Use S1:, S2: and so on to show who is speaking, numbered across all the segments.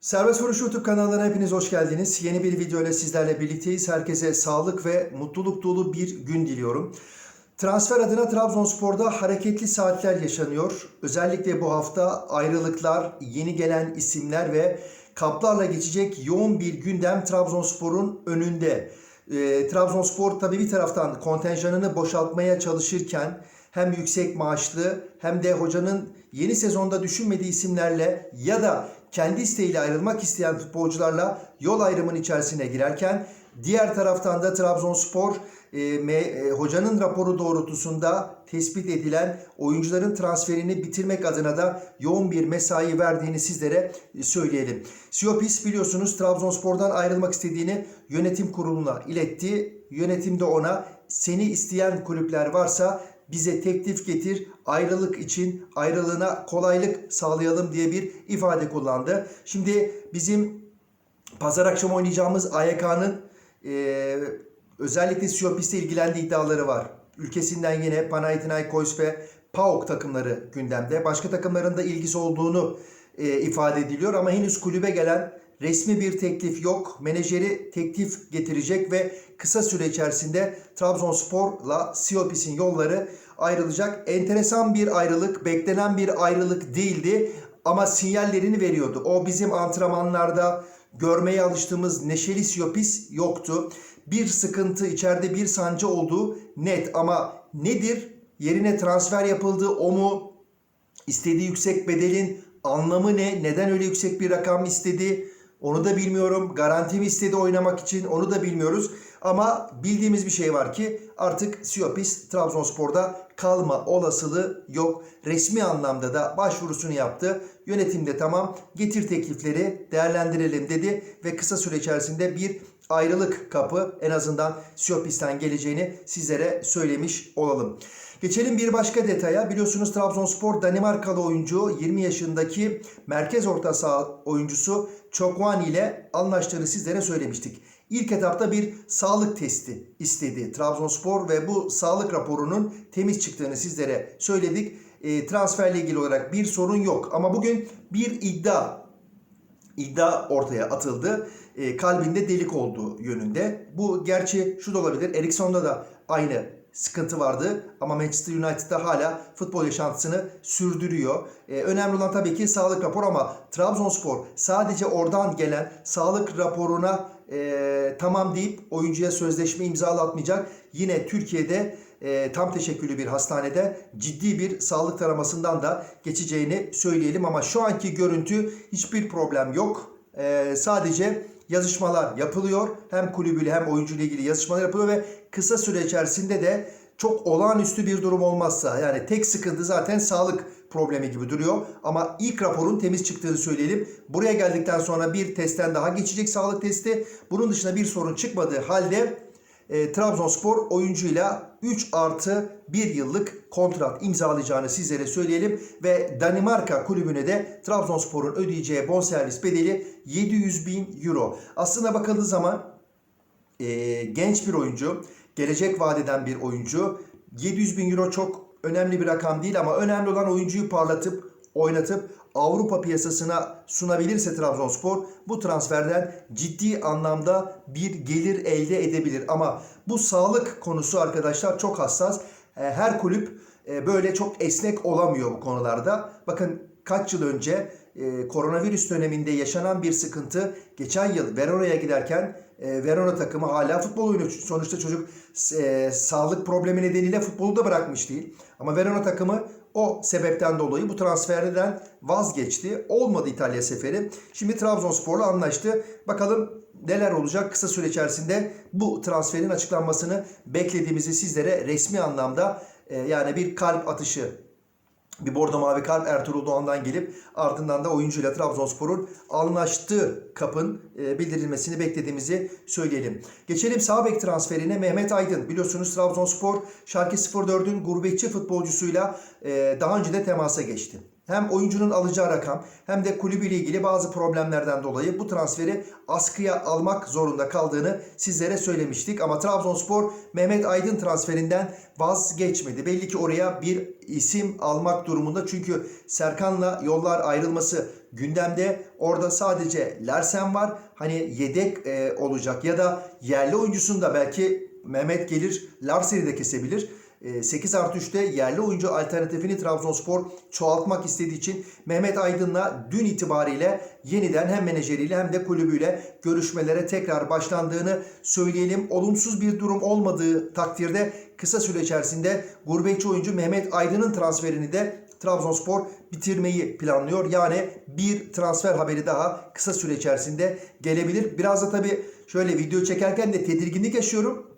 S1: Serbest Vuruş YouTube kanalına hepiniz hoş geldiniz. Yeni bir video ile sizlerle birlikteyiz. Herkese sağlık ve mutluluk dolu bir gün diliyorum. Transfer adına Trabzonspor'da hareketli saatler yaşanıyor. Özellikle bu hafta ayrılıklar, yeni gelen isimler ve kaplarla geçecek yoğun bir gündem Trabzonspor'un önünde. Ee, Trabzonspor tabii bir taraftan kontenjanını boşaltmaya çalışırken hem yüksek maaşlı hem de hocanın yeni sezonda düşünmediği isimlerle ya da kendi isteğiyle ayrılmak isteyen futbolcularla yol ayrımının içerisine girerken diğer taraftan da Trabzonspor e, me- e, hocanın raporu doğrultusunda tespit edilen oyuncuların transferini bitirmek adına da yoğun bir mesai verdiğini sizlere e, söyleyelim. Siopis biliyorsunuz Trabzonspor'dan ayrılmak istediğini yönetim kuruluna iletti. Yönetim de ona seni isteyen kulüpler varsa bize teklif getir, ayrılık için ayrılığına kolaylık sağlayalım diye bir ifade kullandı. Şimdi bizim pazar akşamı oynayacağımız AYK'nın e, özellikle Siyopis'te ilgilendiği iddiaları var. Ülkesinden yine Panathinaikos ve PAOK takımları gündemde. Başka takımların da ilgisi olduğunu e, ifade ediliyor ama henüz kulübe gelen resmi bir teklif yok. Menajeri teklif getirecek ve kısa süre içerisinde Trabzonspor'la Siopis'in yolları ayrılacak. Enteresan bir ayrılık, beklenen bir ayrılık değildi ama sinyallerini veriyordu. O bizim antrenmanlarda görmeye alıştığımız neşeli Siopis yoktu. Bir sıkıntı, içeride bir sancı olduğu net ama nedir? Yerine transfer yapıldı o mu? İstediği yüksek bedelin anlamı ne? Neden öyle yüksek bir rakam istedi? Onu da bilmiyorum. Garanti mi istedi oynamak için? Onu da bilmiyoruz. Ama bildiğimiz bir şey var ki artık Siopis Trabzonspor'da kalma olasılığı yok. Resmi anlamda da başvurusunu yaptı. Yönetimde tamam getir teklifleri değerlendirelim dedi ve kısa süre içerisinde bir ayrılık kapı en azından Siopis'ten geleceğini sizlere söylemiş olalım. Geçelim bir başka detaya. Biliyorsunuz Trabzonspor Danimarkalı oyuncu 20 yaşındaki merkez orta saha oyuncusu Çokwan ile anlaştığını sizlere söylemiştik. İlk etapta bir sağlık testi istedi Trabzonspor ve bu sağlık raporunun temiz çıktığını sizlere söyledik. E, transferle ilgili olarak bir sorun yok ama bugün bir iddia iddia ortaya atıldı. E, kalbinde delik olduğu yönünde. Bu gerçi şu da olabilir. Ericsson'da da aynı sıkıntı vardı ama Manchester United'da hala futbol yaşantısını sürdürüyor. E, önemli olan tabii ki sağlık raporu ama Trabzonspor sadece oradan gelen sağlık raporuna e, tamam deyip oyuncuya sözleşme imzalatmayacak. Yine Türkiye'de e, tam teşekküllü bir hastanede ciddi bir sağlık taramasından da geçeceğini söyleyelim ama şu anki görüntü hiçbir problem yok. E, sadece yazışmalar yapılıyor. Hem kulübüyle hem oyuncuyla ilgili yazışmalar yapılıyor ve kısa süre içerisinde de çok olağanüstü bir durum olmazsa yani tek sıkıntı zaten sağlık problemi gibi duruyor. Ama ilk raporun temiz çıktığını söyleyelim. Buraya geldikten sonra bir testten daha geçecek sağlık testi. Bunun dışında bir sorun çıkmadığı halde e, Trabzonspor oyuncuyla 3 artı 1 yıllık kontrat imzalayacağını sizlere söyleyelim. Ve Danimarka kulübüne de Trabzonspor'un ödeyeceği bonservis bedeli 700 bin euro. Aslına bakıldığı zaman e, genç bir oyuncu, gelecek vadeden bir oyuncu. 700 bin euro çok önemli bir rakam değil ama önemli olan oyuncuyu parlatıp oynatıp Avrupa piyasasına sunabilirse Trabzonspor bu transferden ciddi anlamda bir gelir elde edebilir. Ama bu sağlık konusu arkadaşlar çok hassas. E, Her kulüp e, böyle çok esnek olamıyor bu konularda. Bakın kaç yıl önce e, koronavirüs döneminde yaşanan bir sıkıntı geçen yıl Verona'ya giderken Verona takımı hala futbol oynuyor. Sonuçta çocuk e, sağlık problemi nedeniyle futbolu da bırakmış değil. Ama Verona takımı o sebepten dolayı bu transferden vazgeçti. Olmadı İtalya seferi. Şimdi Trabzonspor'la anlaştı. Bakalım neler olacak kısa süre içerisinde bu transferin açıklanmasını beklediğimizi sizlere resmi anlamda e, yani bir kalp atışı bir bordo mavi kalp Ertuğrul Doğan'dan gelip ardından da oyuncuyla Trabzonspor'un anlaştığı kapın e, bildirilmesini beklediğimizi söyleyelim. Geçelim sağ bek transferine Mehmet Aydın. Biliyorsunuz Trabzonspor Şarkı 04'ün gurbetçi futbolcusuyla e, daha önce de temasa geçti. Hem oyuncunun alacağı rakam hem de kulübüyle ilgili bazı problemlerden dolayı bu transferi askıya almak zorunda kaldığını sizlere söylemiştik. Ama Trabzonspor Mehmet Aydın transferinden vazgeçmedi. Belli ki oraya bir isim almak durumunda. Çünkü Serkan'la yollar ayrılması gündemde. Orada sadece Larsen var. Hani yedek e, olacak ya da yerli oyuncusunda belki Mehmet gelir Larsen'i de kesebilir. 8 artı 3'te yerli oyuncu alternatifini Trabzonspor çoğaltmak istediği için Mehmet Aydın'la dün itibariyle yeniden hem menajeriyle hem de kulübüyle görüşmelere tekrar başlandığını söyleyelim. Olumsuz bir durum olmadığı takdirde kısa süre içerisinde gurbetçi oyuncu Mehmet Aydın'ın transferini de Trabzonspor bitirmeyi planlıyor. Yani bir transfer haberi daha kısa süre içerisinde gelebilir. Biraz da tabii şöyle video çekerken de tedirginlik yaşıyorum.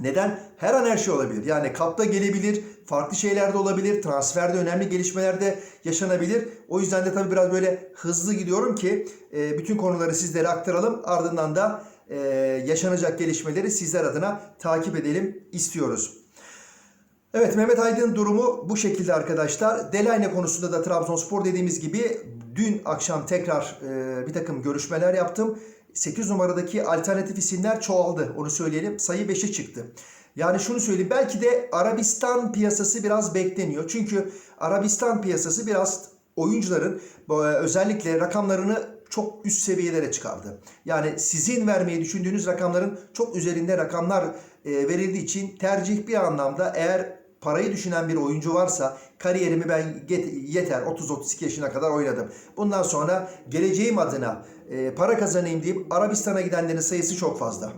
S1: Neden? Her an her şey olabilir. Yani kapta gelebilir, farklı şeyler de olabilir, transferde önemli gelişmeler de yaşanabilir. O yüzden de tabii biraz böyle hızlı gidiyorum ki e, bütün konuları sizlere aktaralım. Ardından da e, yaşanacak gelişmeleri sizler adına takip edelim istiyoruz. Evet Mehmet Aydın durumu bu şekilde arkadaşlar. Delayne konusunda da Trabzonspor dediğimiz gibi dün akşam tekrar e, bir takım görüşmeler yaptım. 8 numaradaki alternatif isimler çoğaldı. Onu söyleyelim. Sayı 5'e çıktı. Yani şunu söyleyeyim. Belki de Arabistan piyasası biraz bekleniyor. Çünkü Arabistan piyasası biraz oyuncuların özellikle rakamlarını çok üst seviyelere çıkardı. Yani sizin vermeyi düşündüğünüz rakamların çok üzerinde rakamlar e, verildiği için tercih bir anlamda eğer parayı düşünen bir oyuncu varsa kariyerimi ben yeter 30-32 yaşına kadar oynadım. Bundan sonra geleceğim adına e, para kazanayım deyip Arabistan'a gidenlerin sayısı çok fazla.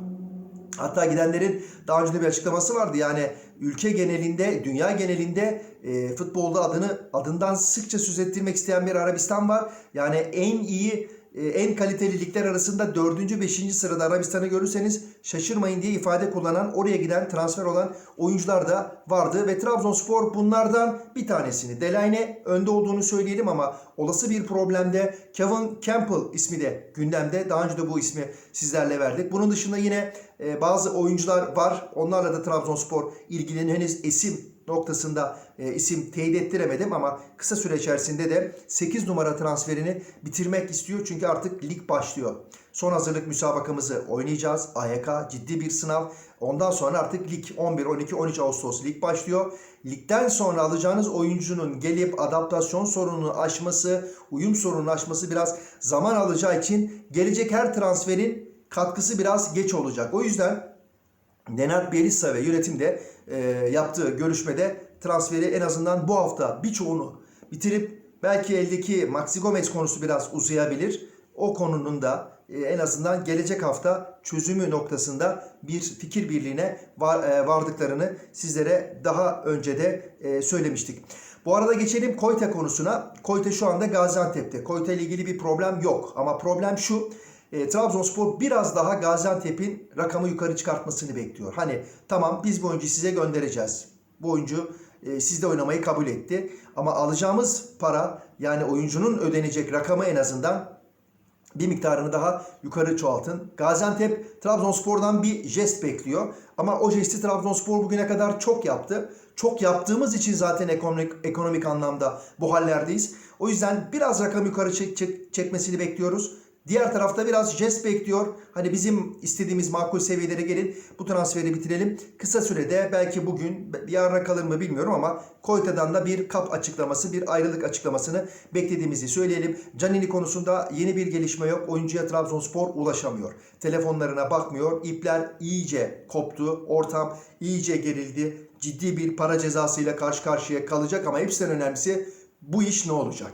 S1: Hatta gidenlerin daha önce bir açıklaması vardı. Yani ülke genelinde, dünya genelinde e, futbolda adını adından sıkça söz ettirmek isteyen bir Arabistan var. Yani en iyi en kaliteli ligler arasında 4. 5. sırada Arabistan'ı görürseniz şaşırmayın diye ifade kullanan oraya giden transfer olan oyuncular da vardı ve Trabzonspor bunlardan bir tanesini. Delayne önde olduğunu söyleyelim ama olası bir problemde Kevin Campbell ismi de gündemde. Daha önce de bu ismi sizlerle verdik. Bunun dışında yine e, bazı oyuncular var. Onlarla da Trabzonspor ilgilenen henüz isim noktasında e, isim teyit ettiremedim ama kısa süre içerisinde de 8 numara transferini bitirmek istiyor. Çünkü artık lig başlıyor. Son hazırlık müsabakamızı oynayacağız. AYK ciddi bir sınav. Ondan sonra artık lig 11, 12, 13 Ağustos lig başlıyor. Ligden sonra alacağınız oyuncunun gelip adaptasyon sorununu aşması, uyum sorununu aşması biraz zaman alacağı için gelecek her transferin katkısı biraz geç olacak. O yüzden Nenad Bielitsa ve yönetim de e, yaptığı görüşmede transferi en azından bu hafta birçoğunu bitirip belki eldeki Maxi Gomez konusu biraz uzayabilir. O konunun da e, en azından gelecek hafta çözümü noktasında bir fikir birliğine var, e, vardıklarını sizlere daha önce de e, söylemiştik. Bu arada geçelim Koyta konusuna. Koyta şu anda Gaziantep'te. Koyta ile ilgili bir problem yok ama problem şu. E, Trabzonspor biraz daha Gaziantep'in rakamı yukarı çıkartmasını bekliyor. Hani tamam biz bu oyuncuyu size göndereceğiz. Bu oyuncu e, sizde oynamayı kabul etti. Ama alacağımız para yani oyuncunun ödenecek rakamı en azından bir miktarını daha yukarı çoğaltın. Gaziantep Trabzonspor'dan bir jest bekliyor. Ama o jesti Trabzonspor bugüne kadar çok yaptı. Çok yaptığımız için zaten ekonomik, ekonomik anlamda bu hallerdeyiz. O yüzden biraz rakam yukarı çek, çek, çekmesini bekliyoruz. Diğer tarafta biraz jest bekliyor. Hani bizim istediğimiz makul seviyelere gelin. Bu transferi bitirelim. Kısa sürede belki bugün yarına kalır mı bilmiyorum ama Koyta'dan da bir kap açıklaması, bir ayrılık açıklamasını beklediğimizi söyleyelim. Canini konusunda yeni bir gelişme yok. Oyuncuya Trabzonspor ulaşamıyor. Telefonlarına bakmıyor. İpler iyice koptu. Ortam iyice gerildi. Ciddi bir para cezasıyla karşı karşıya kalacak ama hepsinden önemlisi bu iş ne olacak?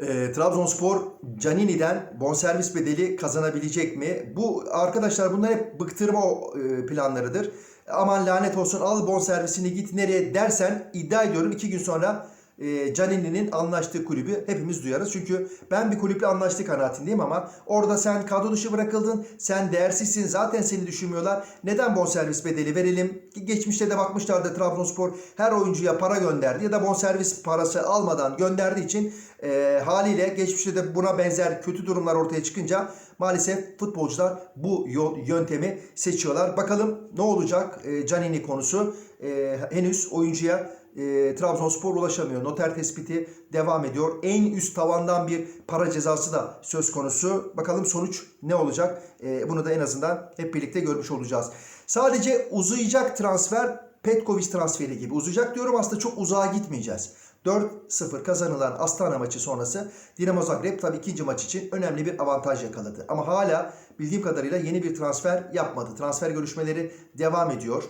S1: E, Trabzonspor Canini'den bonservis bedeli kazanabilecek mi? Bu arkadaşlar bunlar hep bıktırma e, planlarıdır. Aman lanet olsun al bonservisini git nereye dersen iddia ediyorum iki gün sonra e, Canini'nin anlaştığı kulübü hepimiz duyarız. Çünkü ben bir kulüple anlaştık kanaatindeyim ama orada sen kadro dışı bırakıldın. Sen değersizsin. Zaten seni düşünmüyorlar. Neden bonservis bedeli verelim? Geçmişte de bakmışlardı Trabzonspor her oyuncuya para gönderdi ya da bonservis parası almadan gönderdiği için e, haliyle geçmişte de buna benzer kötü durumlar ortaya çıkınca maalesef futbolcular bu yol, yöntemi seçiyorlar. Bakalım ne olacak e, Canini konusu. E, henüz oyuncuya e, Trabzonspor ulaşamıyor. Noter tespiti devam ediyor. En üst tavandan bir para cezası da söz konusu. Bakalım sonuç ne olacak? E, bunu da en azından hep birlikte görmüş olacağız. Sadece uzayacak transfer Petkovic transferi gibi. Uzayacak diyorum aslında çok uzağa gitmeyeceğiz. 4-0 kazanılan Astana maçı sonrası Dinamo Zagreb tabii ikinci maç için önemli bir avantaj yakaladı. Ama hala bildiğim kadarıyla yeni bir transfer yapmadı. Transfer görüşmeleri devam ediyor.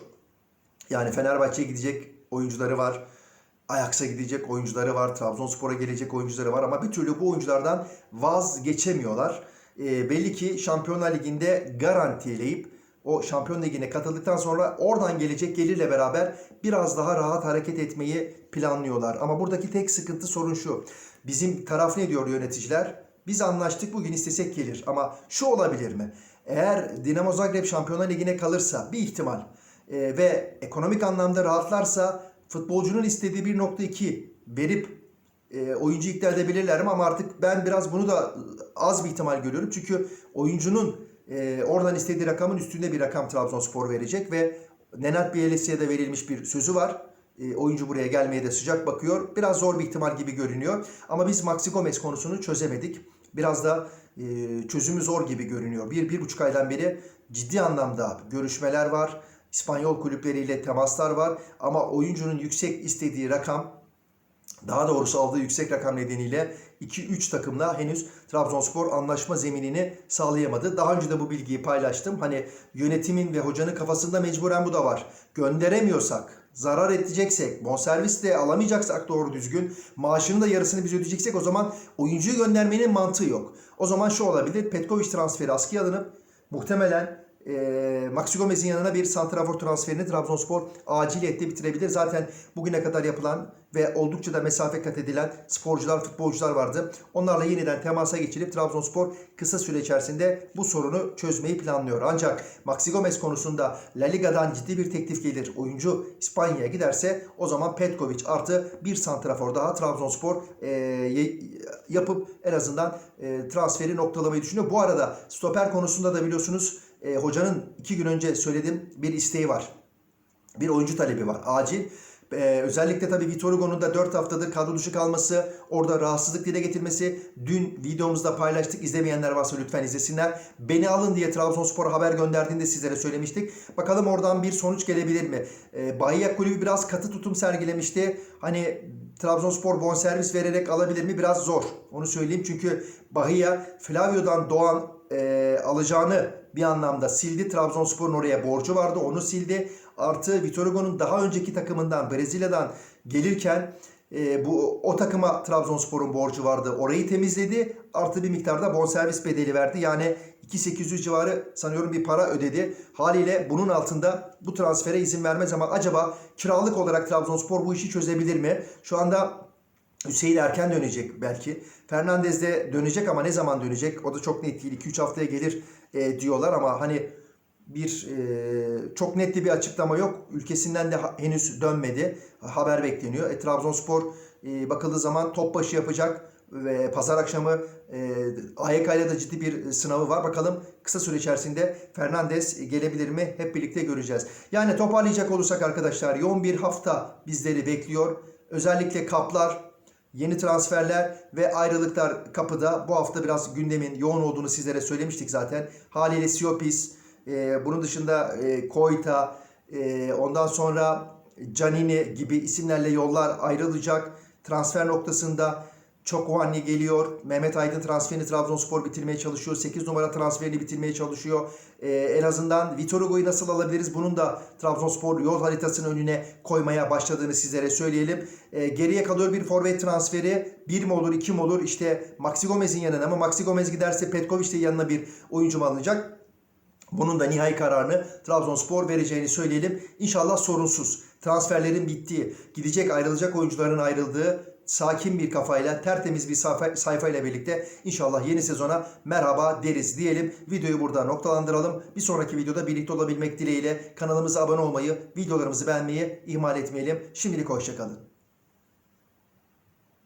S1: Yani Fenerbahçe'ye gidecek oyuncuları var. Ajax'a gidecek oyuncuları var. Trabzonspor'a gelecek oyuncuları var. Ama bir türlü bu oyunculardan vazgeçemiyorlar. E, belli ki Şampiyonlar Ligi'nde garantileyip o Şampiyon Ligi'ne katıldıktan sonra oradan gelecek gelirle beraber biraz daha rahat hareket etmeyi planlıyorlar. Ama buradaki tek sıkıntı sorun şu. Bizim taraf ne diyor yöneticiler? Biz anlaştık bugün istesek gelir. Ama şu olabilir mi? Eğer Dinamo Zagreb Şampiyonlar Ligi'ne kalırsa bir ihtimal e, ve ekonomik anlamda rahatlarsa futbolcunun istediği 1.2 verip e, oyuncu ikna edebilirler mi? Ama artık ben biraz bunu da az bir ihtimal görüyorum. Çünkü oyuncunun e, oradan istediği rakamın üstünde bir rakam Trabzonspor verecek ve Nenad Bielitsa'ya da verilmiş bir sözü var. E, oyuncu buraya gelmeye de sıcak bakıyor. Biraz zor bir ihtimal gibi görünüyor. Ama biz Maxi Gomez konusunu çözemedik. Biraz da çözümü zor gibi görünüyor. Bir, bir buçuk aydan beri ciddi anlamda görüşmeler var. İspanyol kulüpleriyle temaslar var. Ama oyuncunun yüksek istediği rakam daha doğrusu aldığı yüksek rakam nedeniyle 2-3 takımla henüz Trabzonspor anlaşma zeminini sağlayamadı. Daha önce de bu bilgiyi paylaştım. Hani yönetimin ve hocanın kafasında mecburen bu da var. Gönderemiyorsak, zarar edeceksek, bonservis de alamayacaksak doğru düzgün, maaşının da yarısını biz ödeyeceksek o zaman oyuncuyu göndermenin mantığı yok. O zaman şu olabilir. Petkovic transferi askıya alınıp muhtemelen e, Maxi Gomez'in yanına bir santrafor transferini Trabzonspor aciliyetle bitirebilir. Zaten bugüne kadar yapılan ve oldukça da mesafe kat edilen sporcular, futbolcular vardı. Onlarla yeniden temasa geçilip Trabzonspor kısa süre içerisinde bu sorunu çözmeyi planlıyor. Ancak Maxi Gomez konusunda La Liga'dan ciddi bir teklif gelir. Oyuncu İspanya'ya giderse o zaman Petkovic artı bir santrafor daha Trabzonspor e, yapıp en azından e, transferi noktalamayı düşünüyor. Bu arada stoper konusunda da biliyorsunuz e, hocanın iki gün önce söylediğim bir isteği var. Bir oyuncu talebi var. Acil. Ee, özellikle tabii Vitor Hugo'nun da 4 haftadır kadro dışı kalması, orada rahatsızlık dile getirmesi. Dün videomuzda paylaştık. İzlemeyenler varsa lütfen izlesinler. Beni alın diye Trabzonspor haber gönderdiğinde sizlere söylemiştik. Bakalım oradan bir sonuç gelebilir mi? Ee, Bahia Kulübü biraz katı tutum sergilemişti. Hani Trabzonspor bonservis vererek alabilir mi? Biraz zor. Onu söyleyeyim. Çünkü Bahia Flavio'dan doğan e, alacağını bir anlamda sildi. Trabzonspor'un oraya borcu vardı. Onu sildi. Artı Vitor Hugo'nun daha önceki takımından Brezilya'dan gelirken e, bu o takıma Trabzonspor'un borcu vardı. Orayı temizledi. Artı bir miktarda bonservis bedeli verdi. Yani 2800 civarı sanıyorum bir para ödedi. Haliyle bunun altında bu transfere izin vermez ama acaba kiralık olarak Trabzonspor bu işi çözebilir mi? Şu anda Hüseyin erken dönecek belki. Fernandez de dönecek ama ne zaman dönecek? O da çok net değil. 2-3 haftaya gelir e, diyorlar ama hani bir e, çok net bir açıklama yok. Ülkesinden de henüz dönmedi. Haber bekleniyor. E, Trabzonspor e, bakıldığı zaman top başı yapacak ve pazar akşamı e, AYK ile de ciddi bir sınavı var. Bakalım kısa süre içerisinde Fernandez gelebilir mi? Hep birlikte göreceğiz. Yani toparlayacak olursak arkadaşlar yoğun bir hafta bizleri bekliyor. Özellikle kaplar, Yeni transferler ve ayrılıklar kapıda. Bu hafta biraz gündemin yoğun olduğunu sizlere söylemiştik zaten. Haliyle Siopis, e, bunun dışında e, Koita, e, ondan sonra Canini gibi isimlerle yollar ayrılacak. Transfer noktasında Çokuanli geliyor. Mehmet Aydın transferini Trabzonspor bitirmeye çalışıyor. 8 numara transferini bitirmeye çalışıyor. Ee, en azından Vitor Hugo'yu nasıl alabiliriz? Bunun da Trabzonspor yol haritasının önüne koymaya başladığını sizlere söyleyelim. Ee, geriye kalıyor bir forvet transferi. Bir mi olur, iki mi olur? İşte Maxi Gomez'in yanına ama Maxi Gomez giderse Petkovic de yanına bir oyuncu mu alınacak? Bunun da nihai kararını Trabzonspor vereceğini söyleyelim. İnşallah sorunsuz. Transferlerin bittiği, gidecek ayrılacak oyuncuların ayrıldığı sakin bir kafayla, tertemiz bir sayfa, sayfayla birlikte inşallah yeni sezona merhaba deriz diyelim. Videoyu burada noktalandıralım. Bir sonraki videoda birlikte olabilmek dileğiyle kanalımıza abone olmayı, videolarımızı beğenmeyi ihmal etmeyelim. Şimdilik hoşçakalın.